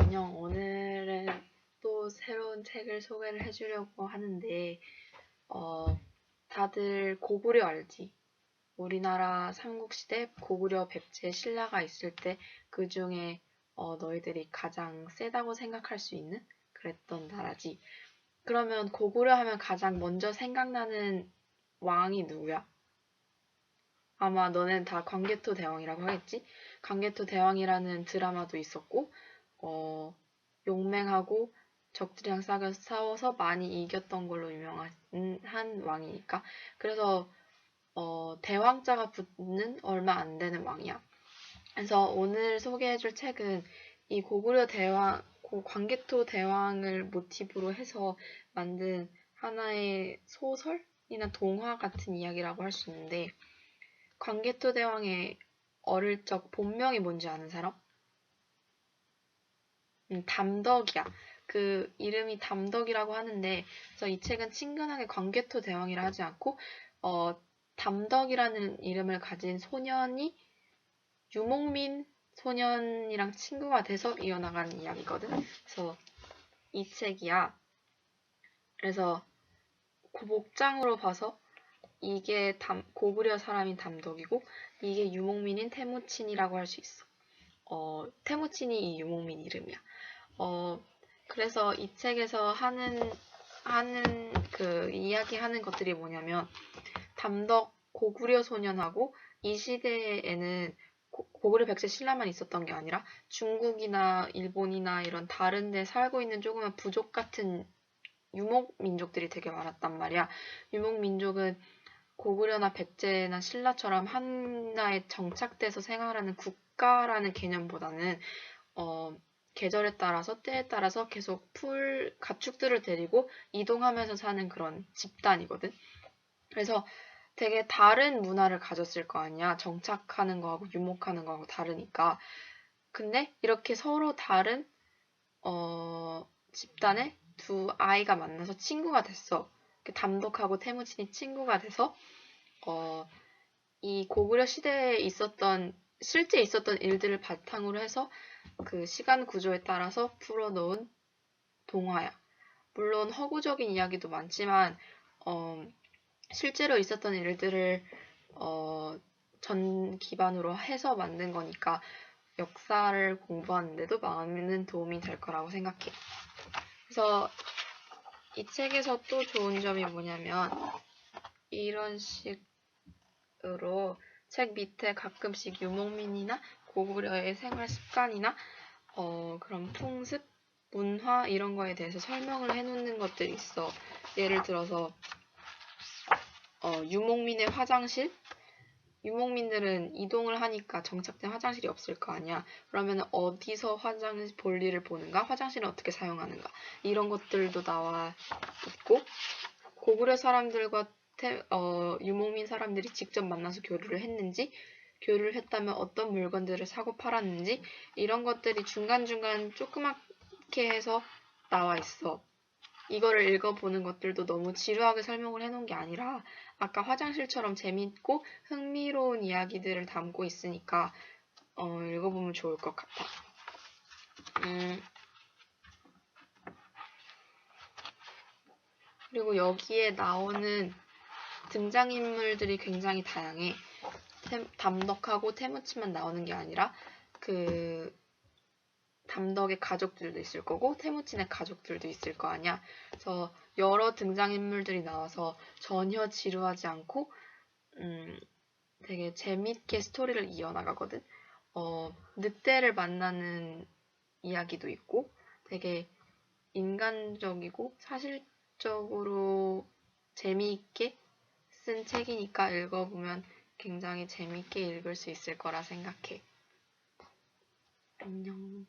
안녕. 오늘은 또 새로운 책을 소개를 해주려고 하는데, 어, 다들 고구려 알지? 우리나라 삼국시대 고구려 백제 신라가 있을 때 그 중에 어, 너희들이 가장 세다고 생각할 수 있는 그랬던 나라지. 그러면 고구려 하면 가장 먼저 생각나는 왕이 누구야? 아마 너넨 다 광개토 대왕이라고 하겠지? 광개토 대왕이라는 드라마도 있었고, 어, 용맹하고 적들이랑 싸워서 많이 이겼던 걸로 유명한 한 왕이니까. 그래서 어, 대왕자가 붙는 얼마 안 되는 왕이야. 그래서 오늘 소개해줄 책은 이 고구려 대왕, 고- 광개토 대왕을 모티브로 해서 만든 하나의 소설이나 동화 같은 이야기라고 할 수 있는데, 광개토 대왕의 어릴 적 본명이 뭔지 아는 사람? 음, 담덕이야. 그 이름이 담덕이라고 하는데, 그래서 이 책은 친근하게 광개토 대왕이라 하지 않고, 어, 담덕이라는 이름을 가진 소년이 유목민 소년이랑 친구가 돼서 이어나가는 이야기거든. 그래서 이 책이야. 그래서 그 목장으로 봐서 이게 담, 고구려 사람인 담덕이고 이게 유목민인 태무친이라고 할 수 있어. 어, 태무친이 이 유목민 이름이야. 어, 그래서 이 책에서 하는 하는 그 이야기하는 것들이 뭐냐면 담덕 고구려 소년하고 이 시대에는 고- 고구려 백제 신라만 있었던 게 아니라 중국이나 일본이나 이런 다른 데 살고 있는 조그만 부족 같은 유목 민족들이 되게 많았단 말이야. 유목 민족은 고구려나 백제나 신라처럼 하나에 정착돼서 생활하는 국가라는 개념보다는 어, 계절에 따라서 때에 따라서 계속 풀 가축들을 데리고 이동하면서 사는 그런 집단이거든. 그래서 되게 다른 문화를 가졌을 거 아니야. 정착하는 거하고 유목하는 거하고 다르니까. 근데 이렇게 서로 다른 어, 집단의 두 아이가 만나서 친구가 됐어. 그 담덕하고 태무친이 친구가 돼서 어, 이 고구려 시대에 있었던 실제 있었던 일들을 바탕으로 해서 그 시간 구조에 따라서 풀어놓은 동화야. 물론 허구적인 이야기도 많지만 어, 실제로 있었던 일들을 어, 전 기반으로 해서 만든 거니까 역사를 공부하는데도 많은 도움이 될 거라고 생각해. 그래서 이 책에서 또 좋은 점이 뭐냐면 이런 식으로 책 밑에 가끔씩 유목민이나 고구려의 생활 습관이나 어, 그런 풍습, 문화 이런 거에 대해서 설명을 해놓는 것들이 있어. 예를 들어서 어, 유목민의 화장실? 유목민들은 이동을 하니까 정착된 화장실이 없을 거 아니야. 그러면 어디서 화장실 볼일을 보는가? 화장실을 어떻게 사용하는가? 이런 것들도 나와 있고, 고구려 사람들과 태- 어, 유목민 사람들이 직접 만나서 교류를 했는지, 교류를 했다면 어떤 물건들을 사고 팔았는지, 이런 것들이 중간중간 조그맣게 해서 나와 있어. 이거를 읽어보는 것들도 너무 지루하게 설명을 해놓은 게 아니라 아까 화장실처럼 재밌고 흥미로운 이야기들을 담고 있으니까 어, 읽어보면 좋을 것 같아. 음, 그리고 여기에 나오는 등장인물들이 굉장히 다양해. 태- 담덕하고 태무치만 나오는 게 아니라 그 담덕의 가족들도 있을 거고 태무친의 가족들도 있을 거 아니야. 그래서 여러 등장인물들이 나와서 전혀 지루하지 않고 음, 되게 재밌게 스토리를 이어나가거든. 어, 늑대를 만나는 이야기도 있고 되게 인간적이고 사실적으로 재미있게 쓴 책이니까 읽어보면 굉장히 재밌게 읽을 수 있을 거라 생각해. 안녕.